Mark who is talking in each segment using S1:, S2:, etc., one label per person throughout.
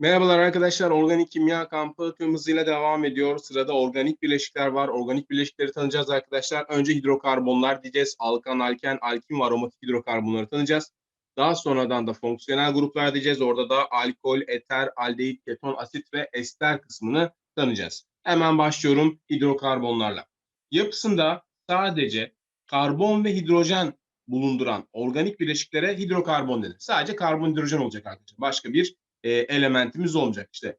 S1: Merhabalar arkadaşlar. Organik Kimya Kampı tüm hızıyla devam ediyor. Sırada organik bileşikler var. Organik bileşikleri tanıyacağız arkadaşlar. Önce hidrokarbonlar diyeceğiz. Alkan, alken, alkin ve aromatik hidrokarbonları tanıyacağız. Daha sonradan da fonksiyonel gruplar diyeceğiz. Orada da alkol, eter, aldehit, keton, asit ve ester kısmını tanıyacağız. Hemen başlıyorum hidrokarbonlarla. Yapısında sadece karbon ve hidrojen bulunduran organik bileşiklere hidrokarbon denir. Sadece karbon hidrojen olacak arkadaşlar. Başka bir e, elementimiz olmayacak. İşte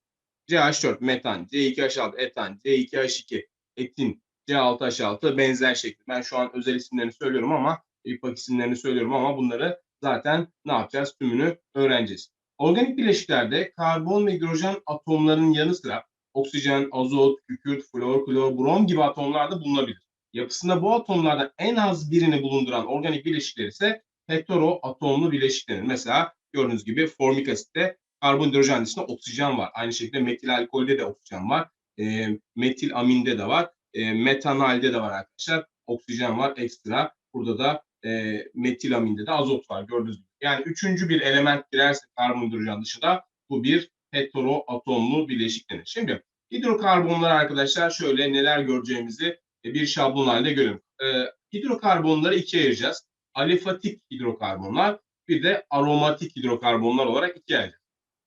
S1: CH4 metan, C2H6 etan, C2H2 etin, C6H6 benzer şekli. Ben şu an özel isimlerini söylüyorum ama İPAK isimlerini söylüyorum ama bunları zaten ne yapacağız? Tümünü öğreneceğiz. Organik bileşiklerde karbon ve hidrojen atomlarının yanı sıra oksijen, azot, kükürt, flor, klor, brom gibi atomlar da bulunabilir. Yapısında bu atomlardan en az birini bulunduran organik bileşikler ise hetero atomlu bileşik denir. Mesela gördüğünüz gibi formik asitte karbonhidrojen dışında oksijen var. Aynı şekilde metil alkolde de oksijen var. E, metil aminde de var. E, metanalde de var arkadaşlar. Oksijen var ekstra. Burada da e, metil aminde de azot var gördüğünüz gibi. Yani üçüncü bir element girerse karbonhidrojen dışında bu bir hetero atomlu bileşik denir. Şimdi hidrokarbonlar arkadaşlar şöyle neler göreceğimizi bir şablon halinde görelim. E, hidrokarbonları ikiye ayıracağız. Alifatik hidrokarbonlar bir de aromatik hidrokarbonlar olarak ikiye ayıracağız.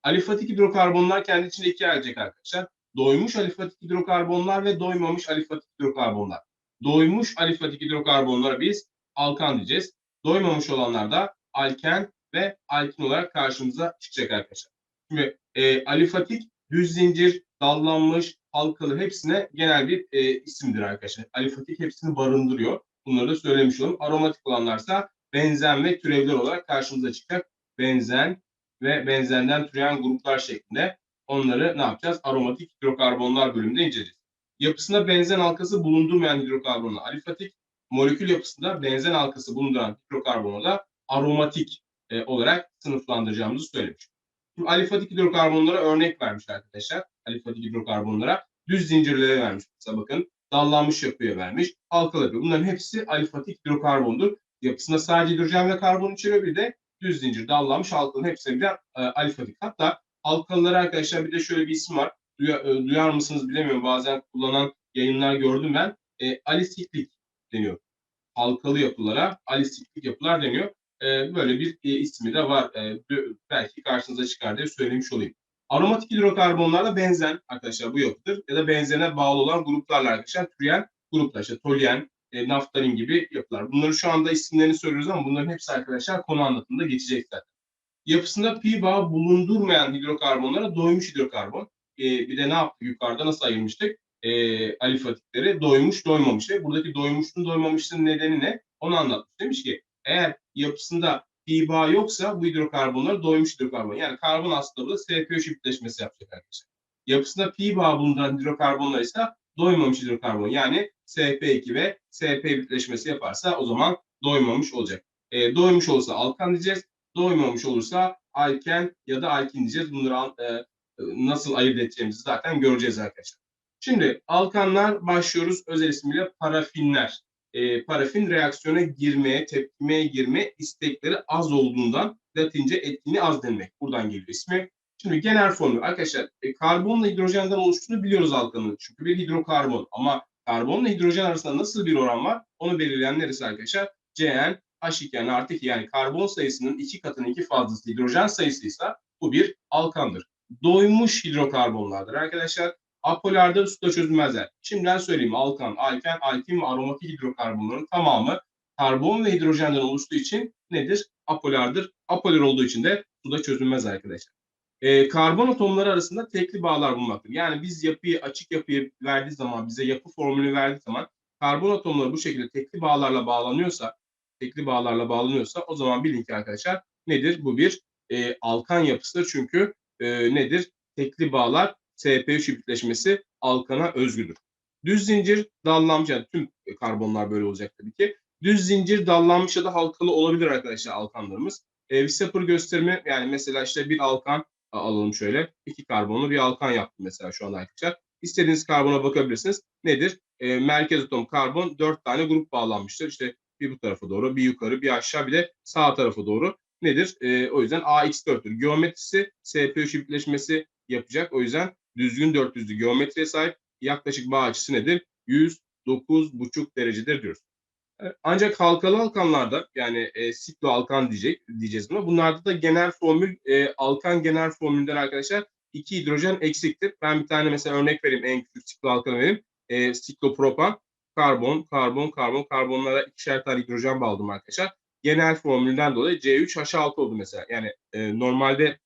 S1: Alifatik hidrokarbonlar kendi içinde ikiye ayrılacak arkadaşlar. Doymuş alifatik hidrokarbonlar ve doymamış alifatik hidrokarbonlar. Doymuş alifatik hidrokarbonlara biz alkan diyeceğiz. Doymamış olanlar da alken ve alkin olarak karşımıza çıkacak arkadaşlar. Şimdi e, alifatik düz zincir, dallanmış, halkalı hepsine genel bir e, isimdir arkadaşlar. Alifatik hepsini barındırıyor. Bunları da söylemiş olalım. Aromatik olanlarsa benzen ve türevler olarak karşımıza çıkacak. Benzen ve benzenden türeyen gruplar şeklinde onları ne yapacağız? Aromatik hidrokarbonlar bölümünde inceleyeceğiz. Yapısında benzen halkası bulundurmayan hidrokarbonlar alifatik, molekül yapısında benzen halkası bulunduran hidrokarbonu da aromatik e, olarak sınıflandıracağımızı söylemiş. Şimdi alifatik hidrokarbonlara örnek vermiş arkadaşlar. Alifatik hidrokarbonlara düz zincirlere vermiş. Mesela bakın dallanmış yapıya vermiş. Halkalı yapı. Bunların hepsi alifatik hidrokarbondur. Yapısında sadece hidrojen ve karbon içeriyor bir de düz zincir dallanmış halkaların hepsine birer e, alifatik. Hatta halkalıları arkadaşlar bir de şöyle bir isim var. Duyar, e, duyar mısınız bilemiyorum. Bazen kullanan yayınlar gördüm ben. E, alisiklik deniyor. Halkalı yapılara alisiklik yapılar deniyor. E, böyle bir e, ismi de var. E, belki karşınıza çıkar diye söylemiş olayım. Aromatik hidrokarbonlarla benzen arkadaşlar bu yapıdır. Ya da benzene bağlı olan gruplarla arkadaşlar türeyen gruplar. İşte toluen, e, naftalin gibi yapılar. Bunları şu anda isimlerini söylüyoruz ama bunların hepsi arkadaşlar konu anlatımında geçecek zaten. Yapısında pi bağı bulundurmayan hidrokarbonlara doymuş hidrokarbon. E, bir de ne yaptık yukarıda nasıl ayırmıştık? E, alifatikleri doymuş doymamış. Ve buradaki doymuşluğun doymamışlığın nedeni ne? Onu anlatmış. Demiş ki eğer yapısında pi bağı yoksa bu hidrokarbonlar doymuş hidrokarbon. Yani karbon aslında burada SP3 çiftleşmesi yapacak arkadaşlar. Yapısında pi bağı bulunduran hidrokarbonlar ise doymamış hidrokarbon. Yani SP2 ve SP birleşmesi yaparsa o zaman doymamış olacak. E, doymuş olursa alkan diyeceğiz. Doymamış olursa alken ya da alkin diyeceğiz. Bunları e, nasıl ayırt edeceğimizi zaten göreceğiz arkadaşlar. Şimdi alkanlar başlıyoruz özel ismiyle parafinler. E, parafin reaksiyona girmeye, tepkimeye girme istekleri az olduğundan Latince etkinliği az demek. Buradan geliyor ismi. Şimdi genel formül arkadaşlar e, karbonla hidrojenden oluştuğunu biliyoruz alkanın. Çünkü bir hidrokarbon ama karbonla hidrojen arasında nasıl bir oran var? Onu belirleyen neresi arkadaşlar? Cn H2N artı 2 yani karbon sayısının iki katının iki fazlası hidrojen sayısıysa bu bir alkandır. Doymuş hidrokarbonlardır arkadaşlar. Apolarda suda çözülmezler. Şimdiden söyleyeyim alkan, alken, alkin ve aromatik hidrokarbonların tamamı karbon ve hidrojenden oluştuğu için nedir? Apolardır. Apolar olduğu için de suda çözülmez arkadaşlar. E, karbon atomları arasında tekli bağlar bulunmaktadır. Yani biz yapıyı açık yapıyı verdiği zaman bize yapı formülü verdiği zaman karbon atomları bu şekilde tekli bağlarla bağlanıyorsa tekli bağlarla bağlanıyorsa o zaman bilin ki arkadaşlar nedir? Bu bir e, alkan yapısıdır. Çünkü e, nedir? Tekli bağlar SP3 çiftleşmesi alkana özgüdür. Düz zincir dallanmış yani tüm karbonlar böyle olacak tabii ki. Düz zincir dallanmış ya da halkalı olabilir arkadaşlar alkanlarımız. E, Wisapper gösterimi yani mesela işte bir alkan alalım şöyle. İki karbonlu bir alkan yaptım mesela şu anda arkadaşlar. İstediğiniz karbona bakabilirsiniz. Nedir? E, merkez atom karbon dört tane grup bağlanmıştır. İşte bir bu tarafa doğru, bir yukarı, bir aşağı, bir de sağ tarafa doğru. Nedir? E, o yüzden AX4'tür. Geometrisi SP3 birleşmesi yapacak. O yüzden düzgün dört yüzlü geometriye sahip yaklaşık bağ açısı nedir? 109,5 derecedir diyoruz. E, Ancak halkalı alkanlarda yani e, siklo alkan diyecek diyeceğiz buna. Bunlarda da genel formül e, alkan genel formülden arkadaşlar iki hidrojen eksiktir. Ben bir tane mesela örnek vereyim en küçük siklo alkanı vereyim. E, siklopropan, karbon, karbon, karbon, karbonlara ikişer tane hidrojen bağladım arkadaşlar. Genel formülden dolayı C3H6 oldu mesela. Yani e, normalde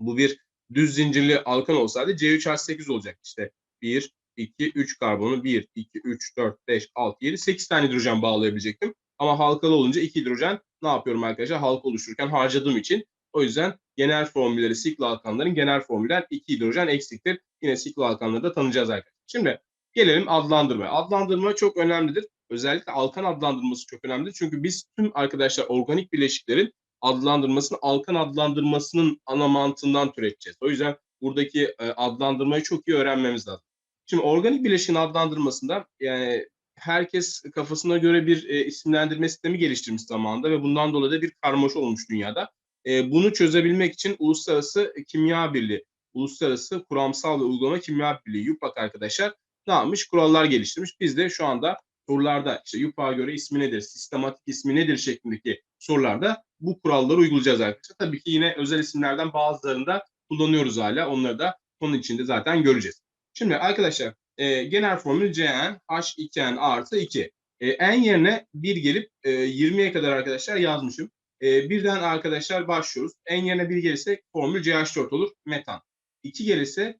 S1: bu bir düz zincirli alkan olsaydı C3H8 olacak işte. 1, 2, 3 karbonu 1, 2, 3, 4, 5, 6, 7, 8 tane hidrojen bağlayabilecektim. Ama halkalı olunca 2 hidrojen ne yapıyorum arkadaşlar? Halka oluştururken harcadığım için. O yüzden genel formülleri siklo alkanların genel formüller 2 hidrojen eksiktir. Yine siklo alkanları da tanıyacağız arkadaşlar. Şimdi gelelim adlandırmaya. Adlandırma çok önemlidir. Özellikle alkan adlandırması çok önemlidir. Çünkü biz tüm arkadaşlar organik bileşiklerin adlandırmasını alkan adlandırmasının ana mantığından türeteceğiz. O yüzden buradaki e, adlandırmayı çok iyi öğrenmemiz lazım. Şimdi organik bileşiğin adlandırmasında yani herkes kafasına göre bir e, isimlendirme sistemi geliştirmiş zamanında ve bundan dolayı da bir karmaşa olmuş dünyada. E, bunu çözebilmek için Uluslararası Kimya Birliği, Uluslararası Kuramsal ve Uygulama Kimya Birliği YUPAK arkadaşlar ne yapmış? Kurallar geliştirmiş. Biz de şu anda sorularda işte YUPAK'a göre ismi nedir, sistematik ismi nedir şeklindeki sorularda bu kuralları uygulayacağız arkadaşlar. Tabii ki yine özel isimlerden bazılarını da kullanıyoruz hala. Onları da konu içinde zaten göreceğiz. Şimdi arkadaşlar e, genel formül Cn H2n artı 2. E, n yerine 1 gelip e, 20'ye kadar arkadaşlar yazmışım. E, birden arkadaşlar başlıyoruz. N yerine 1 gelirse formül CH4 olur. Metan. 2 gelirse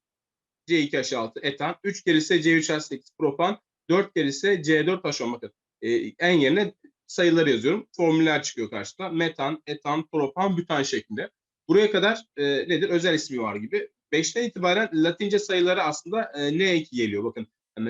S1: C2H6 etan. 3 gelirse C3H8 propan. 4 gelirse C4H10 bakın. E, N yerine sayıları yazıyorum. Formüller çıkıyor karşıma. Metan, etan, propan, bütan şeklinde. Buraya kadar e, nedir? Özel ismi var gibi. 5'ten itibaren Latince sayıları aslında e, N2 geliyor. Bakın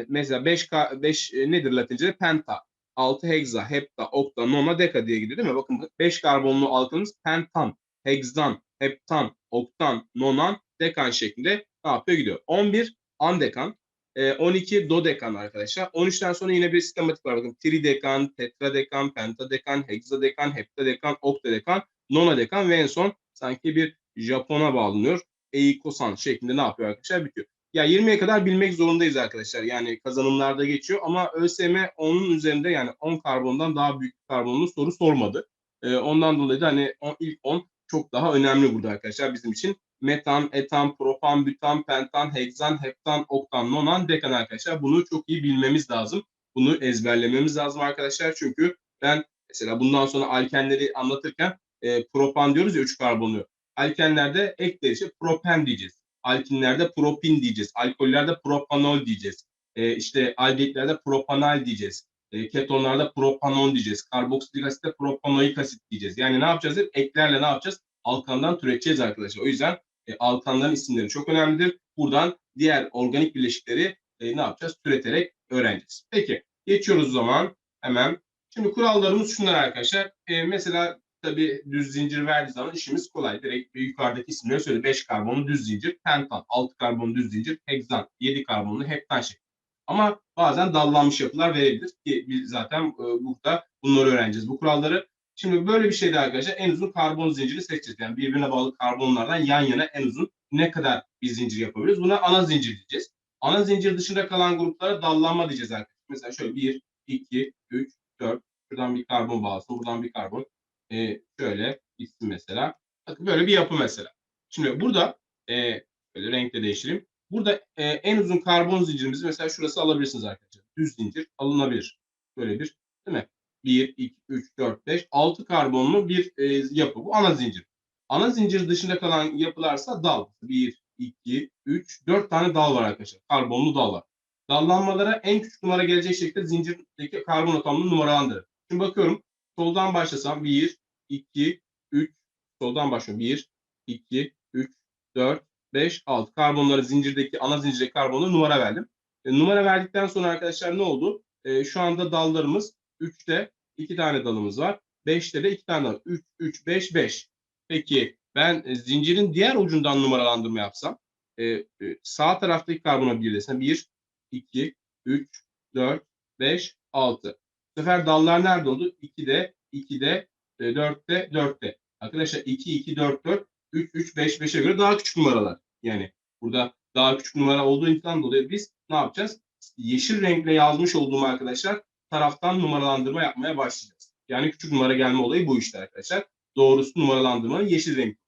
S1: mesela 5, 5 e, nedir Latince'de? Penta. 6 hexa, hepta, okta, nona, deka diye gidiyor değil mi? Bakın 5 karbonlu alkanımız pentan, hexan, heptan, oktan, nonan, dekan şeklinde ne yapıyor gidiyor. 11 andekan, e, 12 dodekan arkadaşlar. 13'ten sonra yine bir sistematik var. Bakın tridekan, tetradekan, pentadekan, hexadekan, heptadekan, oktadekan, nonadekan ve en son sanki bir Japon'a bağlanıyor. Eikosan şeklinde ne yapıyor arkadaşlar? Bitiyor. Ya 20'ye kadar bilmek zorundayız arkadaşlar. Yani kazanımlarda geçiyor ama ÖSYM onun üzerinde yani 10 karbondan daha büyük karbonlu soru sormadı. Ee, ondan dolayı da hani on, ilk 10 çok daha önemli burada arkadaşlar bizim için. Metan, etan, propan, bütan, pentan, heksan, heptan, oktan, nonan, dekan arkadaşlar. Bunu çok iyi bilmemiz lazım. Bunu ezberlememiz lazım arkadaşlar. Çünkü ben mesela bundan sonra alkenleri anlatırken e, propan diyoruz ya 3 karbonlu. Alkenlerde ek değişir propen diyeceğiz. Alkinlerde propin diyeceğiz. Alkollerde propanol diyeceğiz. E, işte aldehitlerde propanal diyeceğiz. E, ketonlarda propanon diyeceğiz. Karboksilik asitte propanoik asit diyeceğiz. Yani ne yapacağız? Eklerle ne yapacağız? Alkandan türeteceğiz arkadaşlar. O yüzden e, alkanların isimleri çok önemlidir. Buradan diğer organik bileşikleri e, ne yapacağız? Türeterek öğreneceğiz. Peki geçiyoruz o zaman hemen. Şimdi kurallarımız şunlar arkadaşlar. E, mesela tabii düz zincir verdiği zaman işimiz kolay. Direkt yukarıdaki isimleri söyle. 5 karbonlu düz zincir, pentan, 6 karbonlu düz zincir, heksan, 7 karbonlu heptan şekli. Ama bazen dallanmış yapılar verebilir ki biz zaten e, burada bunları öğreneceğiz. Bu kuralları Şimdi böyle bir şeyde arkadaşlar en uzun karbon zinciri seçeceğiz. Yani birbirine bağlı karbonlardan yan yana en uzun ne kadar bir zincir yapabiliriz? Buna ana zincir diyeceğiz. Ana zincir dışında kalan gruplara dallanma diyeceğiz arkadaşlar. Mesela şöyle 1, 2, 3, 4. Şuradan bir karbon bağlasın. Buradan bir karbon. Ee, şöyle gitsin mesela. Bakın böyle bir yapı mesela. Şimdi burada e, böyle renkle değiştireyim. Burada e, en uzun karbon zincirimizi mesela şurası alabilirsiniz arkadaşlar. Düz zincir alınabilir. Böyle bir değil mi? 1, 2, 3, 4, 5, 6 karbonlu bir e, yapı. Bu ana zincir. Ana zincir dışında kalan yapılarsa dal. 1, 2, 3, 4 tane dal var arkadaşlar. Karbonlu dal var. Dallanmalara en küçük numara gelecek şekilde zincirdeki karbon atomunu numaralandırır. Şimdi bakıyorum. Soldan başlasam 1, 2, 3, soldan başlıyorum. 1, 2, 3, 4, 5, 6. Karbonları zincirdeki, ana zincirdeki karbonları numara verdim. E, numara verdikten sonra arkadaşlar ne oldu? E, şu anda dallarımız 3'te 2 tane dalımız var. 5'te de 2 tane dal. 3, 3, 5, 5. Peki ben e, zincirin diğer ucundan numaralandırma yapsam e, e, sağ taraftaki karbona bir desem 1, 2, 3, 4, 5, 6. Bu sefer dallar nerede oldu? 2'de, 2'de, 4'te, 4'te. Arkadaşlar 2, 2, 4, 4, 3, 3, 5, 5'e göre daha küçük numaralar. Yani burada daha küçük numara olduğu için dolayı biz ne yapacağız? Yeşil renkle yazmış olduğum arkadaşlar taraftan numaralandırma yapmaya başlayacağız. Yani küçük numara gelme olayı bu işte arkadaşlar. Doğrusu numaralandırmanın yeşil renk.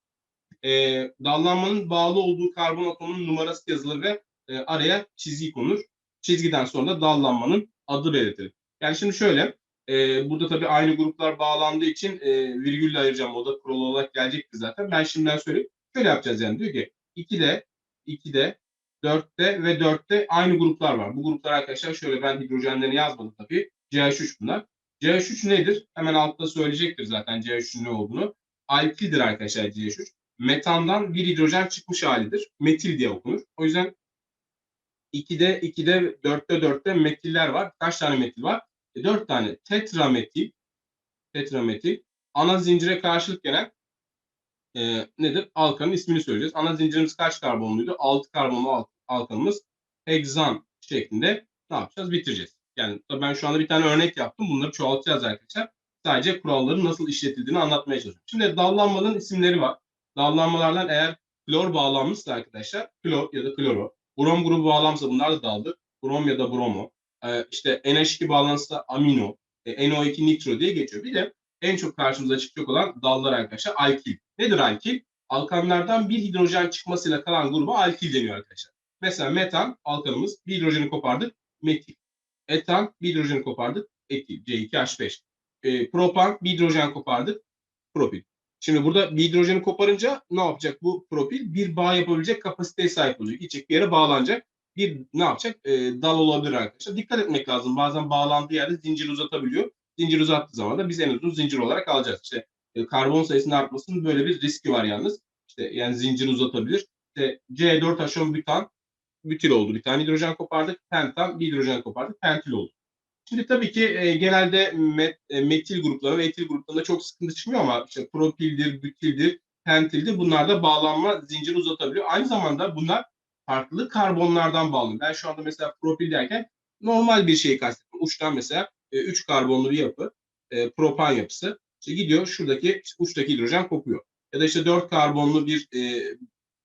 S1: Ee, dallanmanın bağlı olduğu karbon atomunun numarası yazılır ve e, araya çizgi konur. Çizgiden sonra da dallanmanın adı belirtilir. Yani şimdi şöyle, e, burada tabii aynı gruplar bağlandığı için e, virgülle ayıracağım. O da kural olarak gelecektir zaten. Ben şimdiden söyleyeyim. Şöyle yapacağız yani. Diyor ki 2'de, 2'de, 4'te ve 4'te aynı gruplar var. Bu gruplar arkadaşlar şöyle ben hidrojenlerini yazmadım tabii. CH3 bunlar. CH3 nedir? Hemen altta söyleyecektir zaten CH3'ün ne olduğunu. Alkildir arkadaşlar CH3. Metandan bir hidrojen çıkmış halidir. Metil diye okunur. O yüzden 2'de, 2'de, 4'te, 4'te metiller var. Kaç tane metil var? E, 4 tane tetrametil, tetrametil. Ana zincire karşılık gelen e, nedir? Alkanın ismini söyleyeceğiz. Ana zincirimiz kaç karbonluydu? 6 karbonlu al- alkanımız hexan şeklinde ne yapacağız? Bitireceğiz. Yani ben şu anda bir tane örnek yaptım. Bunları çoğaltacağız arkadaşlar. Sadece kuralların nasıl işletildiğini anlatmaya çalışıyorum. Şimdi dallanmanın isimleri var. Dallanmalardan eğer klor bağlanmışsa arkadaşlar, klor ya da kloro. Brom grubu bağlanmışsa bunlar da daldır. Brom ya da bromo. Ee, işte NH2 bağlanırsa amino, e, NO2 nitro diye geçiyor. Bir de en çok karşımıza çıkacak olan dallar arkadaşlar alkil. Nedir alkil? Alkanlardan bir hidrojen çıkmasıyla kalan gruba alkil deniyor arkadaşlar. Mesela metan alkanımız bir hidrojeni kopardık metil. Etan bir hidrojeni kopardık etil C2H5. E, propan bir hidrojen kopardık propil. Şimdi burada bir hidrojeni koparınca ne yapacak bu propil? Bir bağ yapabilecek kapasiteye sahip olacak. Gidecek bir yere bağlanacak. Bir ne yapacak? E, dal olabilir arkadaşlar. Dikkat etmek lazım. Bazen bağlandığı yerde zincir uzatabiliyor. Zincir uzattığı zaman da biz en uzun zincir olarak alacağız. İşte e, karbon sayısının artmasının böyle bir riski var yalnız. İşte yani zincir uzatabilir. İşte C4H10 bütan bütil oldu. Bir tane hidrojen kopardık. Pentan bir hidrojen kopardık. Pentil oldu. Şimdi tabii ki e, genelde met, e, metil grupları ve etil gruplarında çok sıkıntı çıkmıyor ama işte propildir, bütildir, pentildir bunlar da bağlanma zinciri uzatabiliyor. Aynı zamanda bunlar farklı karbonlardan bağlı. Ben şu anda mesela propil derken normal bir şeyi kastettim. Uçtan mesela 3 e, karbonlu bir yapı, e, propan yapısı. İşte gidiyor şuradaki uçtaki hidrojen kopuyor. Ya da işte 4 karbonlu bir e,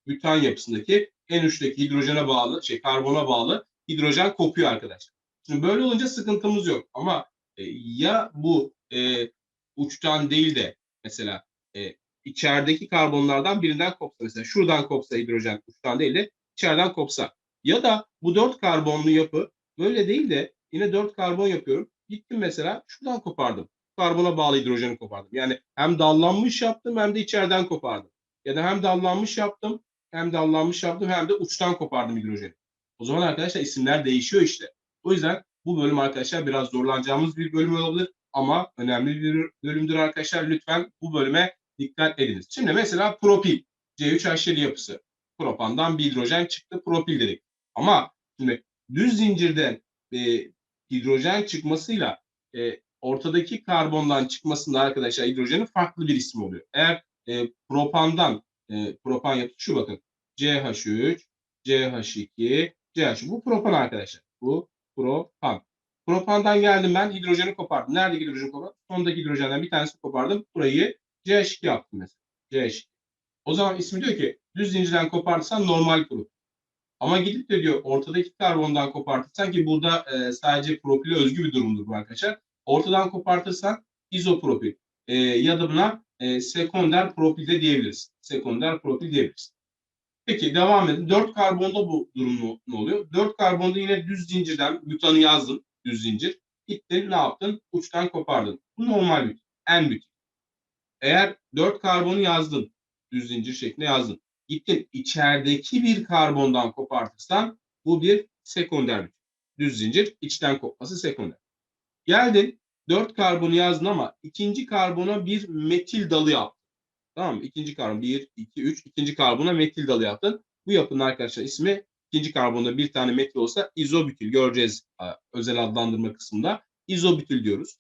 S1: bütan yapısındaki en uçtaki hidrojene bağlı, şey karbona bağlı hidrojen kopuyor arkadaşlar. Şimdi böyle olunca sıkıntımız yok. Ama e, ya bu e, uçtan değil de mesela e, içerideki karbonlardan birinden kopsa mesela şuradan kopsa hidrojen uçtan değil de içeriden kopsa ya da bu dört karbonlu yapı böyle değil de yine dört karbon yapıyorum. Gittim mesela şuradan kopardım. Karbona bağlı hidrojeni kopardım. Yani hem dallanmış yaptım hem de içeriden kopardım. Ya da hem dallanmış yaptım hem dallanmış yaptım hem de uçtan kopardım hidrojeni. O zaman arkadaşlar isimler değişiyor işte. O yüzden bu bölüm arkadaşlar biraz zorlanacağımız bir bölüm olabilir ama önemli bir bölümdür arkadaşlar. Lütfen bu bölüme dikkat ediniz. Şimdi mesela propil C3H7 yapısı. Propandan bir hidrojen çıktı propil dedik. Ama şimdi düz zincirden e, hidrojen çıkmasıyla e, ortadaki karbondan çıkmasında arkadaşlar hidrojenin farklı bir ismi oluyor. Eğer e, propandan e, propan yapısı şu bakın CH3, CH2, CH. Bu propan arkadaşlar. Bu propan. Propandan geldim ben hidrojeni kopardım. Nerede hidrojen kopardım? Sondaki hidrojenden bir tanesi kopardım. Burayı CH2 yaptım mesela. CH2. O zaman ismi diyor ki düz zincirden kopartırsan normal grup. Ama gidip de diyor ortadaki karbondan kopartırsan ki burada e, sadece propile özgü bir durumdur bu arkadaşlar. Ortadan kopartırsan izopropil e, ya da buna e, sekonder propil de diyebiliriz. Sekonder propil diyebiliriz. Peki devam edin. 4 karbonda bu durum ne oluyor? 4 karbonda yine düz zincirden butanı yazdın. Düz zincir. Gittin ne yaptın? Uçtan kopardın. Bu normal bir en büyük. Eğer 4 karbonu yazdın. Düz zincir şeklinde yazdın. Gittin içerideki bir karbondan kopartırsan bu bir sekonder. Düz zincir içten kopması sekonder. Geldin 4 karbonu yazdın ama ikinci karbona bir metil dalı yaptın. Tamam mı? İkinci karbon 1, 2, 3. ikinci karbona metil dalı yaptın. Bu yapının arkadaşlar ismi ikinci karbonda bir tane metil olsa izobütil göreceğiz özel adlandırma kısmında. İzobütil diyoruz.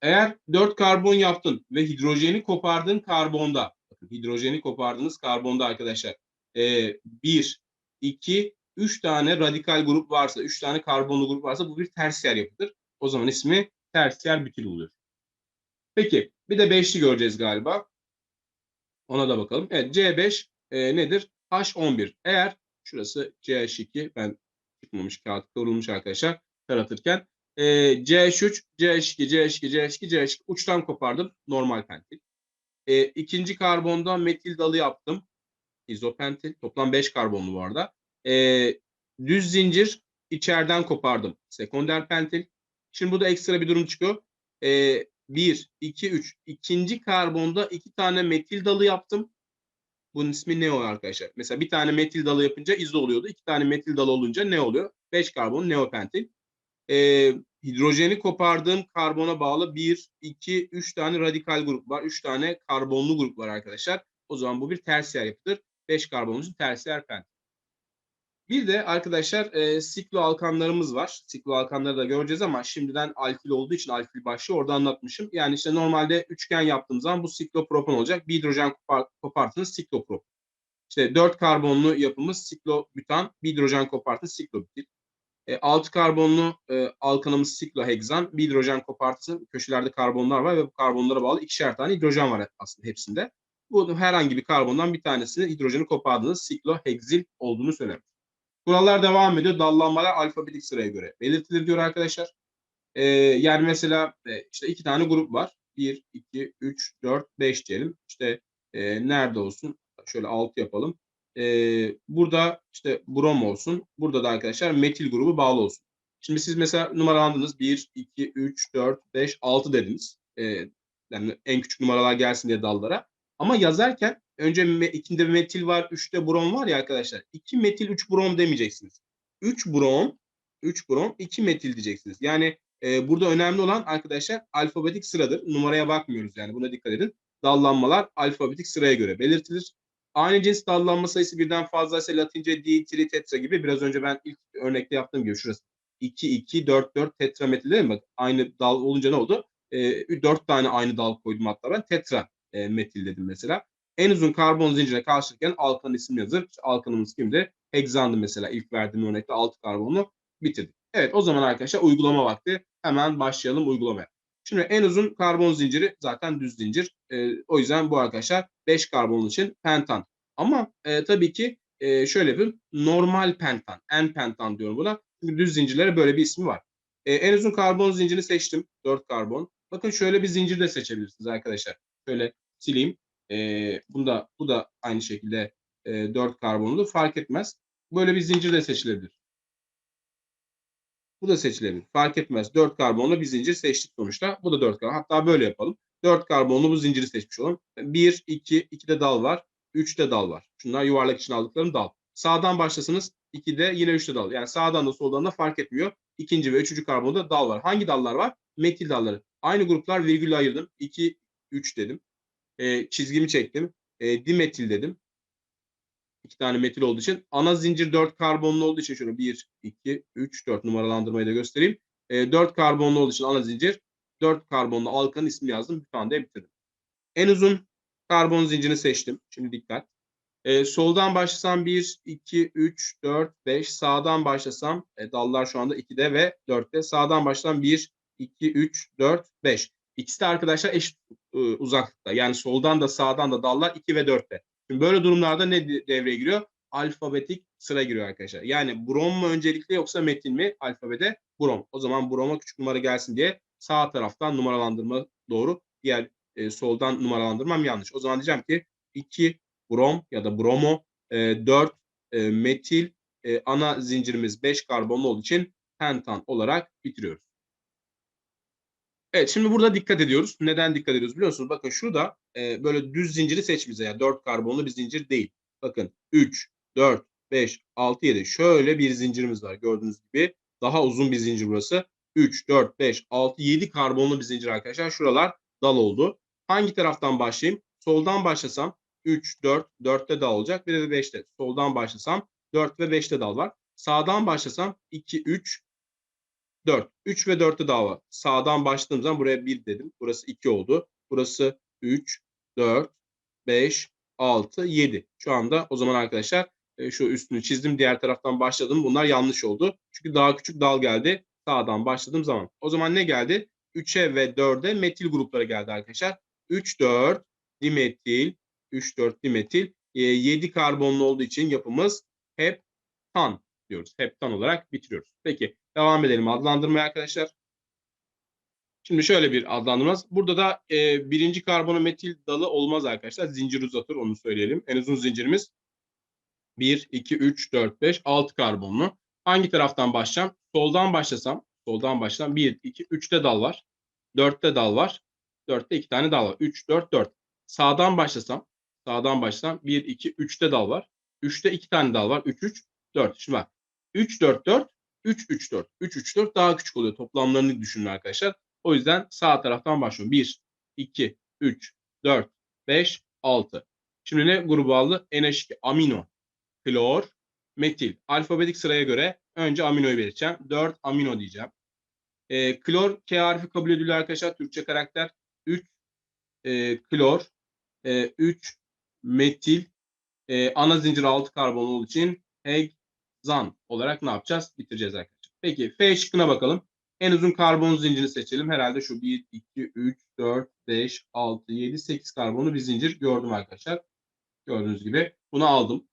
S1: Eğer 4 karbon yaptın ve hidrojeni kopardığın karbonda, hidrojeni kopardığınız karbonda arkadaşlar 1, 2, 3 tane radikal grup varsa, 3 tane karbonlu grup varsa bu bir tersiyer yapıdır. O zaman ismi tersiyer bütil oluyor. Peki bir de beşli göreceğiz galiba. Ona da bakalım. Evet C5 e, nedir? H11. Eğer şurası CH2 ben çıkmamış kağıt kıvrılmış arkadaşlar taratırken. E, CH3, CH2, CH2, CH2, CH2 uçtan kopardım. Normal pentil. E, ikinci karbonda metil dalı yaptım. İzopentil. Toplam 5 karbonlu bu arada. E, düz zincir içeriden kopardım. Sekonder pentil. Şimdi burada ekstra bir durum çıkıyor. E, 1, 2, 3. İkinci karbonda iki tane metil dalı yaptım. Bunun ismi ne oluyor arkadaşlar? Mesela bir tane metil dalı yapınca izo oluyordu. İki tane metil dalı olunca ne oluyor? 5 karbon neopentil. Ee, hidrojeni kopardığım karbona bağlı 1, 2, 3 tane radikal grup var. 3 tane karbonlu grup var arkadaşlar. O zaman bu bir tersiyer yapıdır. 5 karbonlu için tersiyer pentil. Bir de arkadaşlar e, sikloalkanlarımız var. Sikloalkanları da göreceğiz ama şimdiden alkil olduğu için alkil başlığı orada anlatmışım. Yani işte normalde üçgen yaptığım zaman bu siklopropan olacak. Bir hidrojen kopar, kopartınız sikloprop. İşte 4 karbonlu yapımız siklobutan, bir hidrojen kopartınız siklobutil. E, 6 karbonlu e, alkanımız sikloheksan, bir hidrojen kopartısı, köşelerde karbonlar var ve bu karbonlara bağlı ikişer tane hidrojen var aslında hepsinde. Bu herhangi bir karbondan bir tanesini hidrojeni kopardığınız sikloheksil olduğunu söylemiş. Kurallar devam ediyor. Dallanmalar alfabetik sıraya göre belirtilir diyor arkadaşlar. Ee, yani mesela e, işte iki tane grup var. 1, 2, 3, 4, 5 diyelim. İşte e, nerede olsun? Şöyle 6 yapalım. E, burada işte brom olsun. Burada da arkadaşlar metil grubu bağlı olsun. Şimdi siz mesela numaralandınız. 1, 2, 3, 4, 5, 6 dediniz. E, yani en küçük numaralar gelsin diye dallara. Ama yazarken önce me, ikinde metil var, üçte brom var ya arkadaşlar. 2 metil, 3 brom demeyeceksiniz. 3 brom, 3 brom, 2 metil diyeceksiniz. Yani e, burada önemli olan arkadaşlar alfabetik sıradır. Numaraya bakmıyoruz yani buna dikkat edin. Dallanmalar alfabetik sıraya göre belirtilir. Aynı cins dallanma sayısı birden fazla ise Latince di, tri, tetra gibi biraz önce ben ilk örnekte yaptığım gibi şurası 2, 2, 4, 4 tetrametil değil mi? Aynı dal olunca ne oldu? E, 4 tane aynı dal koydum hatta ben tetra e, metil dedim mesela. En uzun karbon zincirine karşılıkken alkan isim yazır. İşte alkanımız kimdi? Hexandı mesela ilk verdiğim örnekte 6 karbonlu bitirdik. Evet o zaman arkadaşlar uygulama vakti. Hemen başlayalım uygulamaya. Şimdi en uzun karbon zinciri zaten düz zincir. E, o yüzden bu arkadaşlar 5 karbon için pentan. Ama e, tabii ki e, şöyle yapayım. Normal pentan. En pentan diyorum buna. Çünkü düz zincirlere böyle bir ismi var. E, en uzun karbon zincirini seçtim. 4 karbon. Bakın şöyle bir zincir de seçebilirsiniz arkadaşlar. Şöyle sileyim. E, bunda, bu da aynı şekilde e, 4 karbonlu fark etmez. Böyle bir zincir de seçilebilir. Bu da seçilebilir. Fark etmez. 4 karbonlu bir zincir seçtik sonuçta. Bu da 4 karbon. Hatta böyle yapalım. 4 karbonlu bu zinciri seçmiş olalım. 1, 2, 2 de dal var. 3 de dal var. Şunlar yuvarlak için aldıklarım dal. Sağdan başlasınız. 2'de yine 3'te dal. Yani sağdan da soldan da fark etmiyor. İkinci ve üçüncü karbonda dal var. Hangi dallar var? Metil dalları. Aynı gruplar virgülle ayırdım. 2, 3 dedim. E, çizgimi çektim. E, dimetil dedim. İki tane metil olduğu için. Ana zincir 4 karbonlu olduğu için şöyle 1, 2, 3, 4 numaralandırmayı da göstereyim. E, 4 karbonlu olduğu için ana zincir 4 karbonlu alkanın ismini yazdım. Bir tane de bitirdim. En uzun karbon zincirini seçtim. Şimdi dikkat. E, soldan başlasam 1, 2, 3, 4, 5. Sağdan başlasam e, dallar şu anda 2'de ve 4'te. Sağdan başlasam 1, 2, 3, 4, 5. İkisi de arkadaşlar eşit e, uzaklıkta. Yani soldan da sağdan da dallar 2 ve 4'te. Şimdi böyle durumlarda ne devreye giriyor? Alfabetik sıra giriyor arkadaşlar. Yani brom mu öncelikli yoksa metin mi? Alfabede brom. O zaman broma küçük numara gelsin diye sağ taraftan numaralandırma doğru. Diğer e, soldan numaralandırmam yanlış. O zaman diyeceğim ki 2 brom ya da bromo, e, 4 e, metil, e, ana zincirimiz 5 karbonlu olduğu için pentan olarak bitiriyoruz. Evet şimdi burada dikkat ediyoruz. Neden dikkat ediyoruz biliyor musunuz? Bakın şurada e, böyle düz zinciri seçmişiz. Yani 4 karbonlu bir zincir değil. Bakın 3, 4, 5, 6, 7 şöyle bir zincirimiz var gördüğünüz gibi. Daha uzun bir zincir burası. 3, 4, 5, 6, 7 karbonlu bir zincir arkadaşlar. Şuralar dal oldu. Hangi taraftan başlayayım? Soldan başlasam 3, 4, 4'te dal olacak. Bir de 5'te. Soldan başlasam 4 ve 5'te dal var. Sağdan başlasam 2, 3, 4. 3 ve 4'te dal var. Sağdan başladığım zaman buraya 1 dedim. Burası 2 oldu. Burası 3, 4, 5, 6, 7. Şu anda o zaman arkadaşlar e, şu üstünü çizdim. Diğer taraftan başladım. Bunlar yanlış oldu. Çünkü daha küçük dal geldi. Sağdan başladığım zaman. O zaman ne geldi? 3'e ve 4'e metil grupları geldi arkadaşlar. 3, 4 dimetil, 3, 4 dimetil. 7 karbonlu olduğu için yapımız heptan diyoruz. Heptan olarak bitiriyoruz. Peki devam edelim adlandırmaya arkadaşlar. Şimdi şöyle bir adlandırmaz. Burada da e, birinci karbonometil dalı olmaz arkadaşlar. Zincir uzatır onu söyleyelim. En uzun zincirimiz 1, 2, 3, 4, 5, 6 karbonlu. Hangi taraftan başlayacağım? Soldan başlasam, soldan başlasam 1, 2, 3'te dal var. 4'te dal var. 4'te 2 tane dal var. 3, 4, 4. Sağdan başlasam, sağdan başlasam 1, 2, 3'te dal var. 3'te 2 tane dal var. 3, 3, 4. Şimdi bak. 3, 4, 4, 3, 3, 4. 3, 3, 4 daha küçük oluyor. Toplamlarını düşünün arkadaşlar. O yüzden sağ taraftan başlıyorum. 1, 2, 3, 4, 5, 6. Şimdi ne grubu aldı? NH2 amino, klor, metil. Alfabetik sıraya göre önce aminoyu belirteceğim. 4 amino diyeceğim. E, klor K harfi kabul ediliyor arkadaşlar. Türkçe karakter. 3 e, klor, e, 3 metil, e, ana zincir 6 karbon olduğu için hexan olarak ne yapacağız? Bitireceğiz arkadaşlar. Peki F şıkkına bakalım. En uzun karbon zincirini seçelim. Herhalde şu 1, 2, 3, 4, 5, 6, 7, 8 karbonlu bir zincir gördüm arkadaşlar. Gördüğünüz gibi bunu aldım.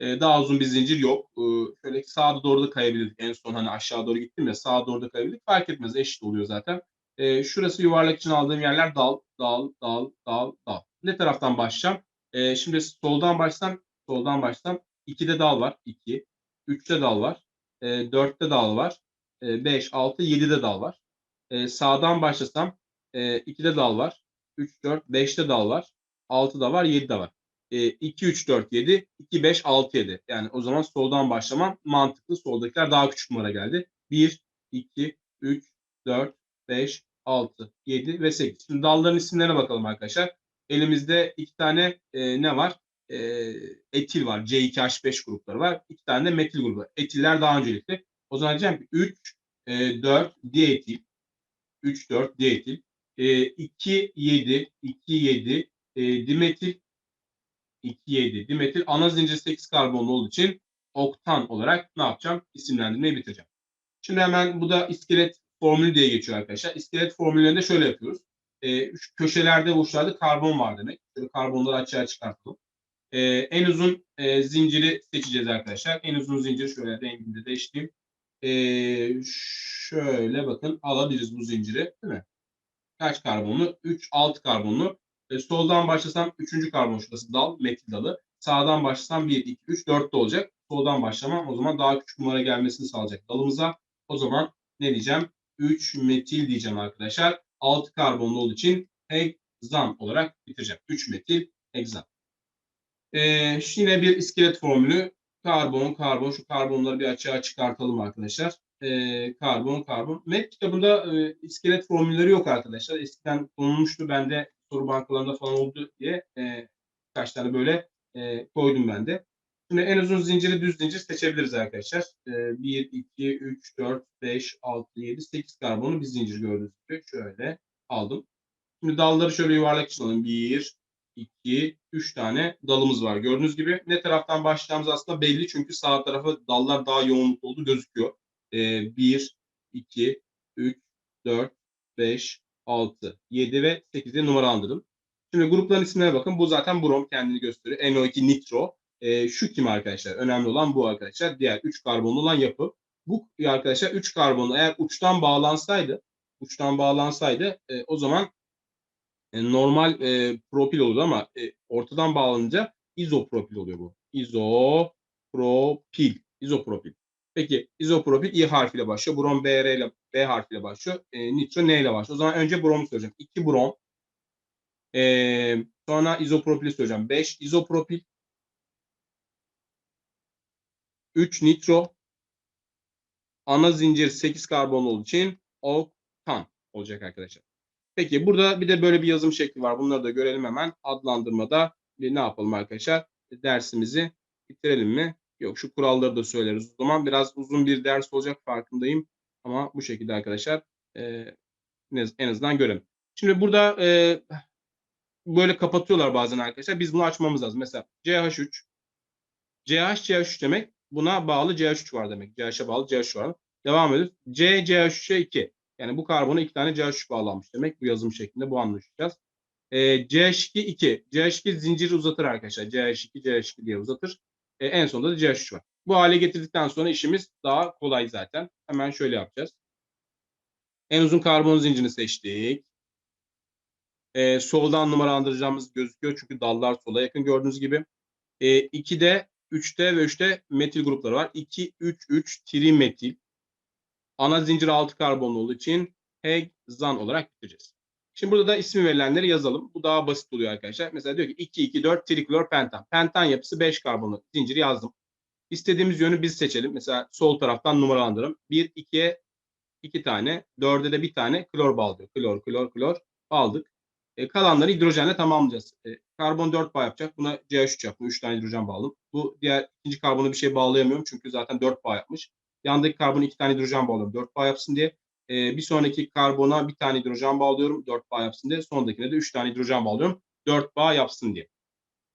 S1: Ee, daha uzun bir zincir yok. Ee, şöyle sağa doğru da kayabilirdik. En son hani aşağı doğru gittim ya sağa doğru da kayabilirdik. Fark etmez eşit oluyor zaten. Ee, şurası yuvarlak için aldığım yerler dal, dal, dal, dal, dal. Ne taraftan başlayacağım? Ee, şimdi soldan başlasam, soldan başlasam 2'de dal var. 2. 3'te dal var. E, 4'te dal var. 5, 6, 7'de dal var. E, sağdan başlasam e, 2'de dal var. 3, 4, 5'te dal var. 6'da var, 7'de var. E, 2, 3, 4, 7, 2, 5, 6, 7. Yani o zaman soldan başlamam mantıklı. Soldakiler daha küçük numara geldi. 1, 2, 3, 4, 5, 6, 7 ve 8. Şimdi dalların isimlerine bakalım arkadaşlar. Elimizde iki tane e, ne var? E, etil var. C2H5 grupları var. İki tane de metil grubu. Etiller daha öncelikli. O zaman diyeceğim ki 3, e, 4 dietil. 3, 4 dietil. E, 2, 7, 2, 7 e, dimetil. 2, 7 dimetil. Ana zincir 8 karbonlu olduğu için oktan olarak ne yapacağım? İsimlendirmeyi bitireceğim. Şimdi hemen bu da iskelet formülü diye geçiyor arkadaşlar. İskelet formüllerinde şöyle yapıyoruz. E, köşelerde uçlarda karbon var demek. Şöyle karbonları açığa çıkartalım. E, en uzun e, zinciri seçeceğiz arkadaşlar. En uzun zincir şöyle renginde değiştireyim e, şöyle bakın alabiliriz bu zinciri değil mi? Kaç karbonlu? 3, 6 karbonlu. E, soldan başlasam 3. karbon şurası dal, metil dalı. Sağdan başlasam 1, 2, 3, 4 de olacak. Soldan başlamam o zaman daha küçük numara gelmesini sağlayacak dalımıza. O zaman ne diyeceğim? 3 metil diyeceğim arkadaşlar. 6 karbonlu olduğu için hexan olarak bitireceğim. 3 metil hexan. Ee, yine bir iskelet formülü Karbon, karbon. Şu karbonları bir açığa çıkartalım arkadaşlar. Ee, karbon, karbon. MEP kitabında e, iskelet formülleri yok arkadaşlar. Eskiden konulmuştu. Ben de soru bankalarında falan oldu diye e, birkaç tane böyle e, koydum ben de. Şimdi en uzun zinciri düz zincir seçebiliriz arkadaşlar. E, 1, 2, 3, 4, 5, 6, 7, 8 karbonu bir zincir gördüğünüz gibi. Şöyle aldım. Şimdi dalları şöyle yuvarlak için alalım. 1, 2, 3 tane dalımız var. Gördüğünüz gibi ne taraftan başlayacağımız aslında belli. Çünkü sağ tarafı dallar daha yoğunluklu oldu gözüküyor. Ee, 1, 2, 3, 4, 5, 6, 7 ve 8'e numaralandırdım. Şimdi grupların isimlerine bakın. Bu zaten brom kendini gösteriyor. NO2 nitro. Ee, şu kim arkadaşlar? Önemli olan bu arkadaşlar. Diğer 3 karbonlu olan yapı. Bu arkadaşlar 3 karbonlu eğer uçtan bağlansaydı uçtan bağlansaydı e, o zaman e, normal e, propil oluyor ama e, ortadan bağlanınca izopropil oluyor bu. İzopropil. İzopropil. Peki izopropil I harfiyle başlıyor. Brom BR ile B harfiyle başlıyor. E, nitro N ile başlıyor. O zaman önce bromu söyleyeceğim. 2 brom. E, sonra izopropili söyleyeceğim. 5 izopropil. 3 nitro. Ana zincir 8 karbon olduğu için oktan olacak arkadaşlar. Peki burada bir de böyle bir yazım şekli var. Bunları da görelim hemen. Adlandırmada ne yapalım arkadaşlar? Dersimizi bitirelim mi? Yok şu kuralları da söyleriz. O zaman biraz uzun bir ders olacak farkındayım. Ama bu şekilde arkadaşlar e, en azından görelim. Şimdi burada e, böyle kapatıyorlar bazen arkadaşlar. Biz bunu açmamız lazım. Mesela CH3 CH CH3 demek buna bağlı CH3 var demek. CH'e bağlı CH3 var. Devam ediyoruz. C CH3'e 2. Yani bu karbona iki tane CH3 bağlanmış demek. Bu yazım şeklinde bu anlaşacağız. E, CH2 2. CH2 zinciri uzatır arkadaşlar. CH2, CH2 diye uzatır. E, en sonunda da CH3 var. Bu hale getirdikten sonra işimiz daha kolay zaten. Hemen şöyle yapacağız. En uzun karbon zincirini seçtik. E, soldan numaralandıracağımız gözüküyor çünkü dallar sola yakın gördüğünüz gibi. E, 2'de, 3'te ve 3'te metil grupları var. 2, 3, 3 trimetil. Ana zincir 6 karbonlu olduğu için hexan olarak bitireceğiz. Şimdi burada da ismi verilenleri yazalım. Bu daha basit oluyor arkadaşlar. Mesela diyor ki 2, 2, 4 triklor pentan. Pentan yapısı 5 karbonlu zinciri yazdım. İstediğimiz yönü biz seçelim. Mesela sol taraftan numaralandıralım. 1, 2'ye 2 tane, 4'e de bir tane klor bağlıyor. Klor, klor, klor aldık. E, kalanları hidrojenle tamamlayacağız. E, karbon 4 bağ yapacak. Buna CH3 yaptım. 3 tane hidrojen bağladım. Bu diğer ikinci karbonu bir şey bağlayamıyorum. Çünkü zaten 4 bağ yapmış. Yandaki karbonu 2 tane hidrojen bağlıyorum. 4 bağ yapsın diye. E, bir sonraki karbona bir tane hidrojen bağlıyorum. 4 bağ yapsın diye. Sondakine de 3 tane hidrojen bağlıyorum. 4 bağ yapsın diye.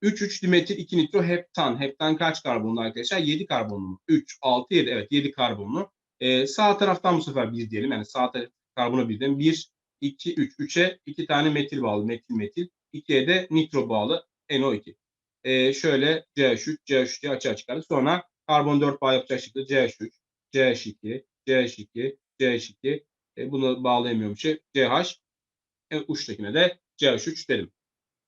S1: 3-3 dimetil 2 nitro heptan. Heptan kaç karbonlu arkadaşlar? 7 karbonlu. 3, 6, 7. Evet 7 karbonlu. Ee, sağ taraftan bu sefer 1 diyelim. Yani sağ karbona 1 diyelim. 1, 2, 3. 3'e 2 tane metil bağlı. Metil, metil. 2'ye de nitro bağlı. NO2. Ee, şöyle CH3, CH3 diye açığa çıkardık. Sonra karbon 4 bağ yapacak şekilde CH3, CH2, CH2, CH2. E, bunu bağlayamıyorum. CH. E, uçtakine de CH3 dedim.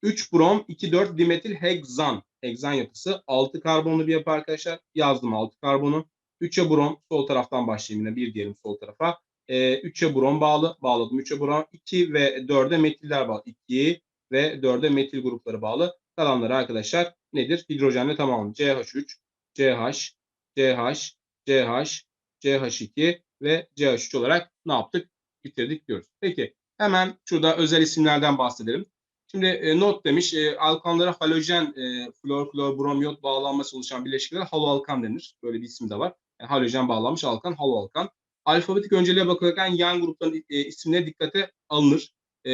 S1: 3 brom 2 4 dimetil hexan. Hexan yapısı 6 karbonlu bir yapı arkadaşlar. Yazdım 6 karbonu. 3'e brom sol taraftan başlayayım yine bir diyelim sol tarafa. E, 3'e brom bağlı. Bağladım 3'e brom. 2 ve 4'e metiller bağlı. 2 ve 4'e metil grupları bağlı. Kalanları arkadaşlar nedir? Hidrojenle tamamım. CH3, CH, CH, CH, CH2 ve CH3 olarak ne yaptık? Bitirdik diyoruz. Peki hemen şurada özel isimlerden bahsedelim. Şimdi e, not demiş, e, alkanlara halojen, e, flor, klor, brom, iot bağlanması oluşan bileşikler haloalkan denir. Böyle bir ismi de var. Yani halojen bağlanmış alkan, haloalkan. Alfabetik önceliğe bakılırken yan grupların e, isimleri dikkate alınır. E,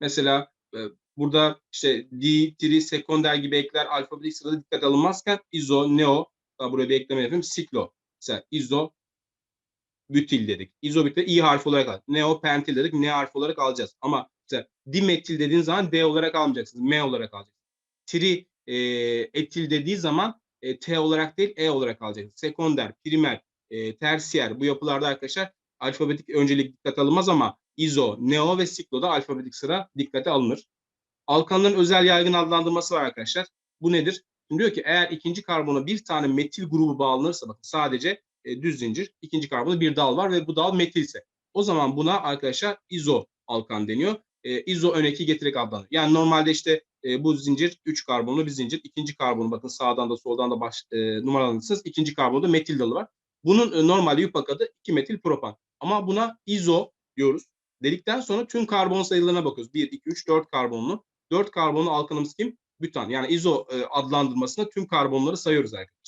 S1: mesela e, burada işte di, tri, sekonder gibi ekler alfabetik sırada dikkat alınmazken izo, neo, buraya bir ekleme yapayım, siklo. Mesela izo, bütil dedik. İzobutil i harfi olarak al. Neopentil dedik. Ne harfi olarak alacağız. Ama işte dimetil dediğin zaman D olarak almayacaksınız. M olarak alacaksınız. Tri e, etil dediği zaman e, T olarak değil E olarak alacaksınız. Sekonder, primer, e, tersiyer bu yapılarda arkadaşlar alfabetik öncelik dikkat alınmaz ama izo, neo ve sikloda alfabetik sıra dikkate alınır. Alkanların özel yaygın adlandırması var arkadaşlar. Bu nedir? Şimdi diyor ki eğer ikinci karbona bir tane metil grubu bağlanırsa bakın sadece e, düz zincir ikinci karbonda bir dal var ve bu dal metilse o zaman buna arkadaşlar izo alkan deniyor. E, izo öneki getirek adlanır. Yani normalde işte e, bu zincir 3 karbonlu bir zincir. İkinci karbonu bakın sağdan da soldan da baş, e, numaralanırsınız. İkinci karbonda metil dalı var. Bunun e, normalde yupak adı 2 metil propan. Ama buna izo diyoruz. Dedikten sonra tüm karbon sayılarına bakıyoruz. 1, 2, 3, 4 karbonlu. 4 karbonlu alkanımız kim? Bütan. Yani izo e, adlandırmasında tüm karbonları sayıyoruz arkadaşlar.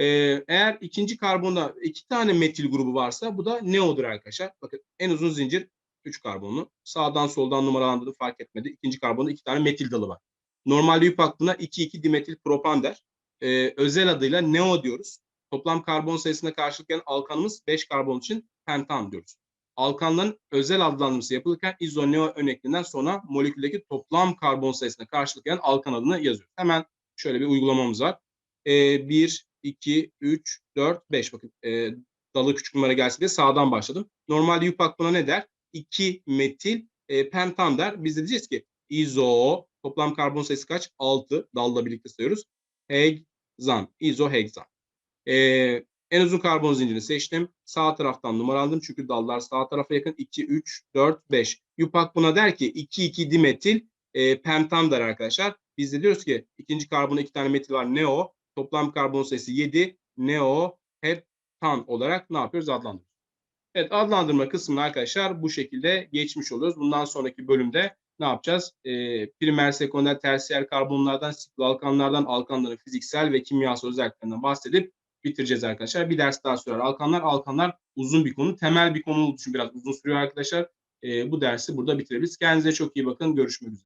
S1: E, eğer ikinci karbonda iki tane metil grubu varsa bu da neodur arkadaşlar. Bakın en uzun zincir 3 karbonlu. Sağdan soldan numaralandırdım fark etmedi. İkinci karbonda iki tane metil dalı var. Normalde yüp aklına 2,2 dimetil propan der. Ee, özel adıyla neo diyoruz. Toplam karbon sayısına karşılık gelen alkanımız 5 karbon için pentan diyoruz. Alkanların özel adlandırması yapılırken izoneo örnekliğinden sonra moleküldeki toplam karbon sayısına karşılık gelen alkan adını yazıyoruz. Hemen şöyle bir uygulamamız var. Ee, 1, 2, 3, 4, 5. Bakın e, dalı küçük numara gelsin diye sağdan başladım. Normalde yupak buna ne der? 2 metil e, pentan der. Biz de diyeceğiz ki izo toplam karbon sayısı kaç? 6. Dalla birlikte sayıyoruz. Hexan. İzohexan. E, en uzun karbon zincirini seçtim. Sağ taraftan numaraladım çünkü dallar sağ tarafa yakın. 2, 3, 4, 5. Yupak buna der ki 2, 2 dimetil e, pentan der arkadaşlar. Biz de diyoruz ki ikinci karbonda iki tane metil var. Neo. Toplam karbon sayısı 7. Neo heptan olarak ne yapıyoruz? Adlandırıyoruz. Evet adlandırma kısmını arkadaşlar bu şekilde geçmiş oluyoruz. Bundan sonraki bölümde ne yapacağız? E, primer, sekonder, tersiyer karbonlardan, sikloalkanlardan, alkanların fiziksel ve kimyasal özelliklerinden bahsedip bitireceğiz arkadaşlar. Bir ders daha sürer. Alkanlar, alkanlar uzun bir konu. Temel bir konu olduğu için biraz uzun sürüyor arkadaşlar. E, bu dersi burada bitirebiliriz. Kendinize çok iyi bakın. Görüşmek üzere.